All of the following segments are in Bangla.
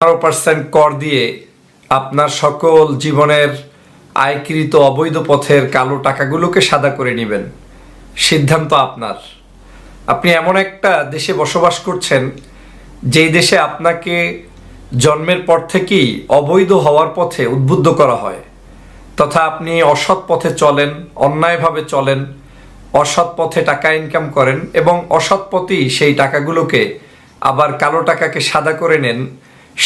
বারো পার্সেন্ট কর দিয়ে আপনার সকল জীবনের আয়কৃত অবৈধ পথের কালো টাকাগুলোকে সাদা করে নেবেন। সিদ্ধান্ত আপনার। আপনি এমন একটা দেশে বসবাস করছেন, যেই দেশে আপনাকে জন্মের পর থেকেই অবৈধ হওয়ার পথে উদ্বুদ্ধ করা হয়, তথা আপনি অসৎ পথে চলেন, অন্যায়ভাবে চলেন, অসৎ পথে টাকা ইনকাম করেন এবং অসৎ পথেই সেই টাকাগুলোকে আবার কালো টাকাকে সাদা করে নেন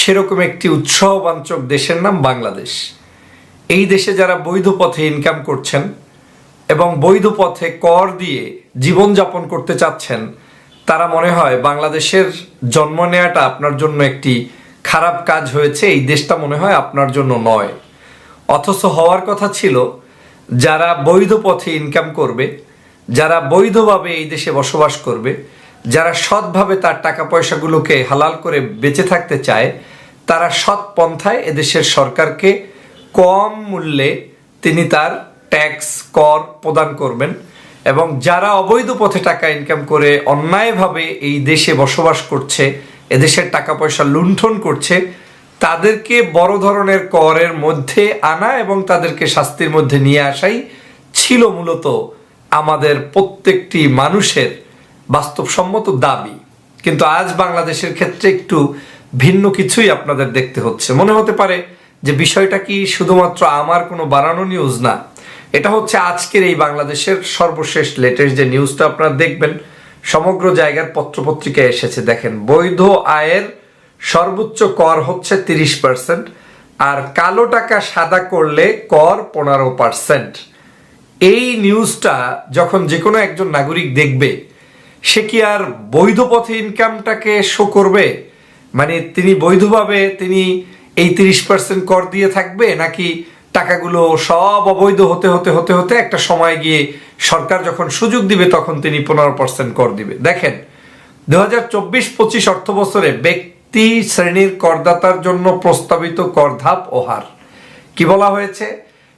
সেরকম একটি উৎসাহবাঞ্চক দেশের নাম বাংলাদেশ। এই দেশে যারা বৈধ পথে ইনকাম করছেন এবং বৈধ পথে কর দিয়ে জীবনযাপন করতে চাচ্ছেন, তারা মনে হয় বাংলাদেশের জন্ম নেওয়াটা আপনার জন্য একটি খারাপ কাজ হয়েছে, এই দেশটা মনে হয় আপনার জন্য নয়। অথচ হওয়ার কথা ছিল, যারা বৈধ পথে ইনকাম করবে, যারা বৈধভাবে এই দেশে বসবাস করবে, যারা সৎভাবে তার টাকা পয়সাগুলোকে হালাল করে বেঁচে থাকতে চায় তারা সৎ পন্থায় এদেশের সরকারকে কম মূল্যে তিনি তার ট্যাক্স কর প্রদান করবেন এবং যারা অবৈধ পথে টাকা ইনকাম করে অন্যায়ভাবে এই দেশে বসবাস করছে, এদেশের টাকা পয়সা লুণ্ঠন করছে, তাদেরকে বড় ধরনের করের মধ্যে আনা এবং তাদেরকে শাস্তির মধ্যে নিয়ে আসাই ছিল মূলত আমাদের প্রত্যেকটি মানুষের বাস্তবসম্মত দাবি। কিন্তু আজ বাংলাদেশের ক্ষেত্রে একটু ভিন্ন কিছুই আপনাদের দেখতে হচ্ছে। মনে হতে পারে যে বিষয়টা কি শুধুমাত্র আমার কোনো বানানো নিউজ না, এটা হচ্ছে আজকের এই বাংলাদেশের সর্বশেষ লেটেস্ট যে নিউজটা আপনারা দেখবেন, সমগ্র জায়গার পত্রপত্রিকায় এসেছে। দেখেন, বৈধ আয়ের সর্বোচ্চ কর হচ্ছে তিরিশ পার্সেন্ট আর কালো টাকা সাদা করলে কর পনেরো পার্সেন্ট এই নিউজটা যখন যে কোনো একজন নাগরিক দেখবে, সে কি আর বৈধ পথে ইনকামটাকে শো করবে? মানে তিনি বৈধভাবে তিনি এই তিরিশ পার্সেন্ট কর দিয়ে থাকবে নাকি টাকাগুলো সব অবৈধ হতে হতে হতে হতে একটা সময় গিয়ে সরকার যখন সুযোগ দিবে তখন তিনি পনেরো পার্সেন্ট কর দিবে। দেখেন দু হাজার চব্বিশ পঁচিশ অর্থ বছরে ব্যক্তি শ্রেণির করদাতার জন্য প্রস্তাবিত করধাপ ও হার। কি বলা হয়েছে?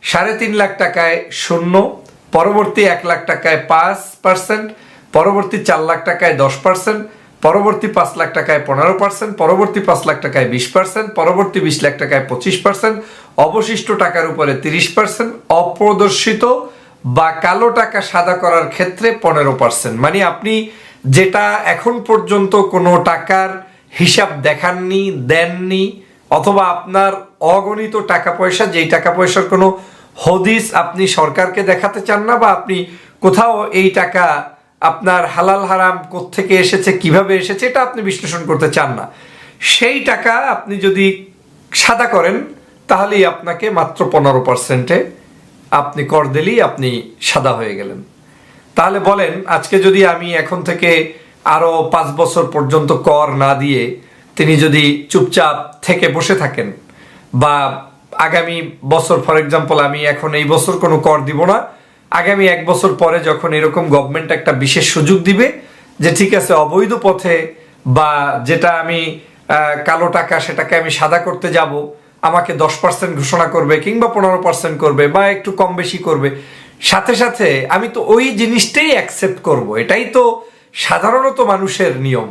সাড়ে তিন লাখ টাকায় শূন্য, পরবর্তী এক লাখ টাকায় পাঁচ পার্সেন্ট পরবর্তী চার লাখ টাকায় দশ পার্সেন্ট পরবর্তী পাঁচ লাখ টাকায় পনেরো পার্সেন্ট পরবর্তী পাঁচ লাখ টাকায় বিশ পার্সেন্ট পরবর্তী বিশ লাখ টাকায় পঁচিশ পার্সেন্ট অবশিষ্ট টাকার উপরে তিরিশ পার্সেন্ট অপ্রদর্শিত বা কালো টাকা সাদা করার ক্ষেত্রে পনেরো পার্সেন্ট মানে আপনি যেটা এখন পর্যন্ত কোনো টাকার হিসাব দেখাননি, দেননি, অথবা আপনার অগণিত টাকা পয়সা, যেই টাকা পয়সার কোনো হদিস আপনি সরকারকে দেখাতে চান না বা আপনি কোথাও এই টাকা আপনার হালাল হারাম থেকে এসেছে, কীভাবে এসেছে, এটা আপনি বিশ্লেষণ করতে চান না। সেই টাকা আপনি যদি সাদা করেন, তাহলেই আপনাকে মাত্র পনেরো পার্সেন্টে আপনি কর দিলেই আপনি সাদা হয়ে গেলেন। তাহলে বলেন, আজকে যদি আমি এখন থেকে আরও পাঁচ বছর পর্যন্ত কর না দিয়ে তিনি যদি চুপচাপ থেকে বসে থাকেন, বা আগামী বছর ফর এক্সাম্পল আমি এখন এই বছর কোনো কর দিব না আগামী এক বছর পরে যখন এরকম গভর্নমেন্ট একটা বিশেষ সুযোগ দিবে যে ঠিক আছে, অবৈধ পথে বা যেটা আমি কালো টাকা সেটাকে আমি সাদা করতে যাব, আমাকে দশ পার্সেন্ট ঘোষণা করবে কিংবা পনেরো পার্সেন্ট করবে বা একটু কম বেশি করবে, সাথে সাথে আমি তো ওই জিনিসটাই অ্যাকসেপ্ট করব। এটাই তো সাধারণত মানুষের নিয়ম।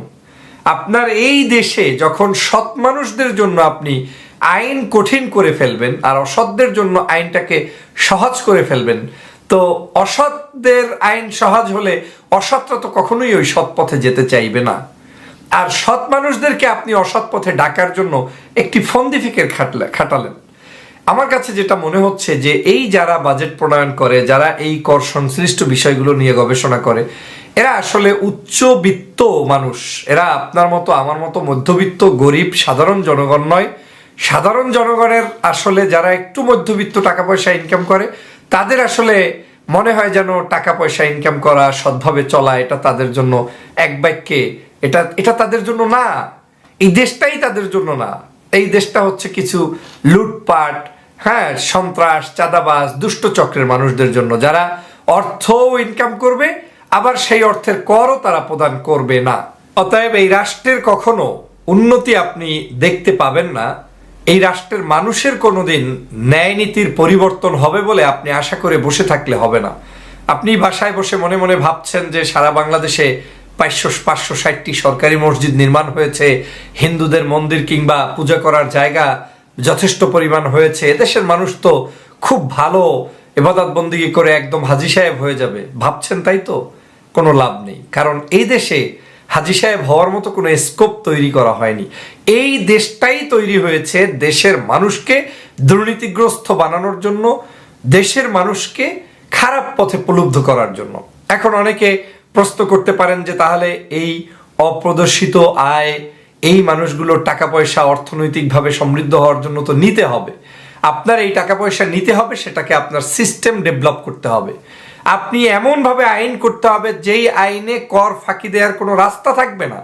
আপনার এই দেশে যখন সৎ মানুষদের জন্য আপনি আইন কঠিন করে ফেলবেন আর অসৎদের জন্য আইনটাকে সহজ করে ফেলবেন তো অসৎদের আইন সহজ হলে অসৎরা তো কখনোই ওই সৎ পথে যেতে চাইবে না। আর সৎ মানুষদেরকে আপনি অসৎ পথে ডাকার জন্য একটি ফন্দি ফিকের খাটলে খাটালেন। আমার কাছে যেটা মনে হচ্ছে যে এই যারা বাজেট প্রণয়ন করে, যারা এই কর সংশ্লিষ্ট বিষয়গুলো নিয়ে গবেষণা করে, এরা আসলে উচ্চবিত্ত মানুষ। এরা আপনার মতো, আমার মতো মধ্যবিত্ত, গরিব, সাধারণ জনগণ নয়। সাধারণ জনগণের আসলে যারা একটু মধ্যবিত্ত টাকা পয়সা ইনকাম করে তাদের আসলে মনে হয় যেন টাকা পয়সা ইনকাম করা, সৎভাবে চলা, এটা তাদের জন্য এক বাক্যে। এটা এটা তাদের জন্য না। এই দেশটাই তাদের জন্য না। এই দেশটা হচ্ছে কিছু লুটপাট হ্যাঁ সন্ত্রাস, চাঁদাবাজ, দুষ্ট চক্রের মানুষদের জন্য। যারা অর্থ ইনকাম করবে, আবার সেই অর্থের করও তারা প্রদান করবে না। অতএব এই রাষ্ট্রের কখনো উন্নতি আপনি দেখতে পাবেন না। এই রাষ্ট্রের মানুষের কোনোদিন ন্যায় নীতির পরিবর্তন হবে বলে আপনি আশা করে বসে থাকলে হবে না। আপনি বাসায় বসে মনে মনে ভাবছেন যে সারা বাংলাদেশে পাঁচশো পাঁচশো ষাটটি সরকারি মসজিদ নির্মাণ হয়েছে, হিন্দুদের মন্দির কিংবা পূজা করার জায়গা যথেষ্ট পরিমাণ হয়েছে। এদেশের মানুষ তো খুব ভালো এবাদত বন্দিগি করে একদম হাজি সাহেব হয়ে যাবে। ভাবছেন তাই তো? কোনো লাভ নেই। কারণ এই দেশে হাজি সাহেব হওয়ার মতো কোনো স্কোপ তৈরি করা হয়নি। এই দেশটাই তৈরি হয়েছে দেশের মানুষকে দুর্নীতিগ্রস্ত বানানোর জন্য, দেশের মানুষকে খারাপ পথে প্রলুব্ধ করার জন্য। এখন অনেকে প্রশ্ন করতে পারেন যে তাহলে এই অপ্রদর্শিত আয়, এই মানুষগুলোর টাকা পয়সা অর্থনৈতিকভাবে সমৃদ্ধ হওয়ার জন্য তো নিতে হবে। আপনার এই টাকা পয়সা নিতে হবে, সেটাকে আপনার সিস্টেম ডেভেলপ করতে হবে। আপনি এমনভাবে আইন করতে হবে, যেই আইনে কর ফাঁকি দেওয়ার কোনো রাস্তা থাকবে না।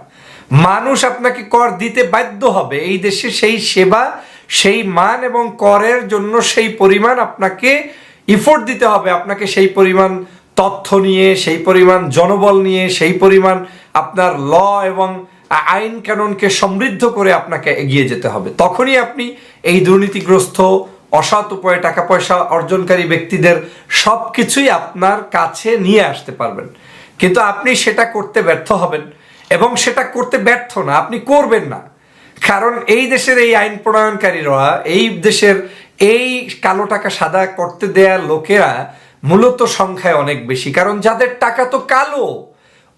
মানুষ আপনাকে কর দিতে বাধ্য হবে। এই দেশে সেই সেবা, সেই মান এবং করের জন্য সেই পরিমাণ আপনাকে ইফোর্ট দিতে হবে। আপনাকে সেই পরিমাণ তথ্য নিয়ে, সেই পরিমাণ জনবল নিয়ে, সেই পরিমাণ আপনার ল এবং আইন কানুনকে সমৃদ্ধ করে আপনাকে এগিয়ে যেতে হবে। তখনই আপনি এই দুর্নীতিগ্রস্ত অসৎ উপায়ে টাকা পয়সা অর্জনকারী ব্যক্তিদের সব কিছুই আপনার কাছে নিয়ে আসতে পারবেন। কিন্তু আপনি সেটা করতে ব্যর্থ হবেন এবং সেটা করতে ব্যর্থ না, আপনি করবেন না। কারণ এই দেশের এই আইন প্রণয়নকারীরা, এই দেশের এই কালো টাকা সাদা করতে দেয়া লোকেরা মূলত সংখ্যায় অনেক বেশি। কারণ যাদের টাকা তো কালো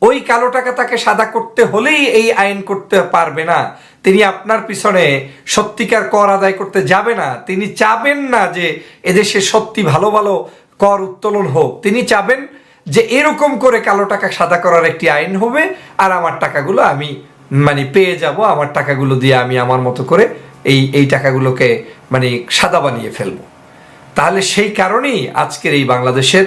ওই কালো টাকা তাকে সাদা করতে হলেই এই আইন করতে পারবে না। তিনি আপনার পিছনে সত্যিকার কর আদায় করতে যাবে না। তিনি চাবেন না যে এদেশে সত্যি ভালো ভালো কর উত্তোলন হোক। তিনি চাবেন যে এরকম করে কালো টাকা সাদা করার একটি আইন হবে আর আমার টাকাগুলো আমি মানে পেয়ে যাব। আমার টাকাগুলো দিয়ে আমি আমার মতো করে এই এই টাকাগুলোকে মানে সাদা বানিয়ে ফেলব। তাহলে সেই কারণেই আজকের এই বাংলাদেশের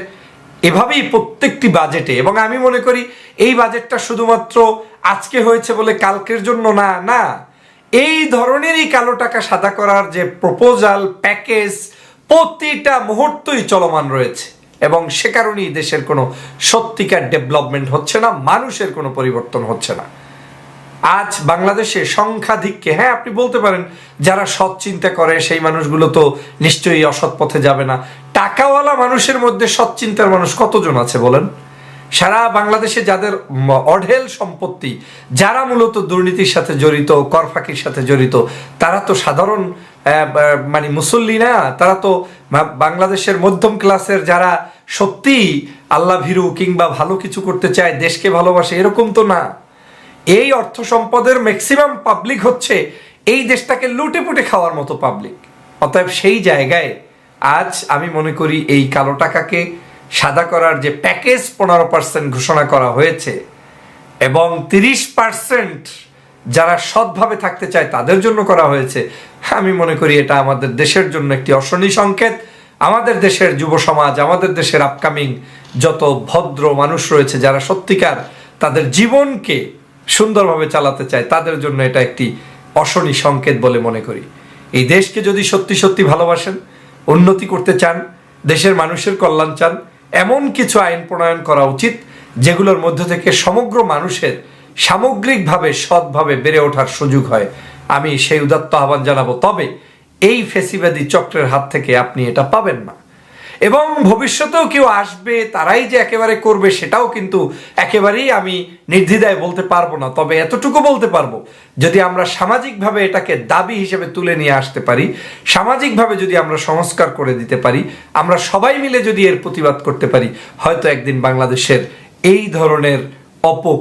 এভাবেই প্রত্যেকটি বাজেটে এবং আমি মনে করি এই বাজেটটা শুধুমাত্র আজকে হয়েছে বলে কালকের জন্য না না। এই ধরনেরই কালো টাকা সাদা করার যে প্রপোজাল প্যাকেজ প্রতিটা মুহূর্তই চলমান রয়েছে। এবং সে কারণেই দেশের কোনো সত্যিকার ডেভেলপমেন্ট হচ্ছে না, মানুষের কোনো পরিবর্তন হচ্ছে না। আজ বাংলাদেশে সংখ্যাধিক্যে হ্যাঁ আপনি বলতে পারেন, যারা সৎ চিন্তা করে, সেই মানুষগুলো তো নিশ্চয়ই অসৎ পথে যাবে না। টাকাওয়ালা মানুষের মধ্যে সৎ চিন্তার মানুষ কতজন আছে বলেন? সারা বাংলাদেশে যাদের অঢেল সম্পত্তি, যারা মূলত দুর্নীতির সাথে জড়িত কর ফাঁকির সাথে জড়িত, তারা তো সাধারণ মানে মুসল্লি না, তারা তো বাংলাদেশের মধ্যম ক্লাসের যারা সত্যি আল্লাহ ভীরু কিংবা ভালো কিছু করতে চায়, দেশকে ভালোবাসে, এরকম তো না। এই অর্থ সম্পদের ম্যাক্সিমাম পাবলিক হচ্ছে এই দেশটাকে লুটে পুটে খাওয়ার মতো পাবলিক অতএব সেই জায়গায় আজ আমি মনে করি এই কালো টাকাকে সাদা করার যে প্যাকেজ পনেরো পার্সেন্ট ঘোষণা করা হয়েছে এবং তিরিশ পার্সেন্ট যারা সৎভাবে থাকতে চায় তাদের জন্য করা হয়েছে, আমি মনে করি এটা আমাদের দেশের জন্য একটি অশনি সংকেত। আমাদের দেশের যুব সমাজ, আমাদের দেশের আপকামিং যত ভদ্র মানুষ রয়েছে যারা সত্যিকার তাদের জীবনকে সুন্দরভাবে চালাতে চায়, তাদের জন্য এটা একটি অশনি সংকেত বলে মনে করি। এই দেশকে যদি সত্যি সত্যি ভালোবাসেন উন্নতি করতে চান, দেশের মানুষের কল্যাণ চান, এমন কিছু আইন প্রণয়ন করা উচিত যেগুলোর মধ্য থেকে সমগ্র মানুষের সামগ্রিকভাবে সৎভাবে বেড়ে ওঠার সুযোগ হয়। আমি সেই উদাত্ত আহ্বান জানাব, তবে এই ফেসিবাদী চক্রের হাত থেকে আপনি এটা পাবেন না। এবং ভবিষ্যতেও কেউ আসবে, তারাই যে একেবারে করবে, সেটাও কিন্তু একেবারেই আমি নির্দ্বিধায় বলতে পারব না। তবে এতটুকু বলতে পারব, যদি আমরা সামাজিকভাবে এটাকে দাবি হিসেবে তুলে নিয়ে আসতে পারি, সামাজিকভাবে যদি আমরা সংস্কার করে দিতে পারি, আমরা সবাই মিলে যদি এর প্রতিবাদ করতে পারি, হয়তো একদিন বাংলাদেশের এই ধরনের অপ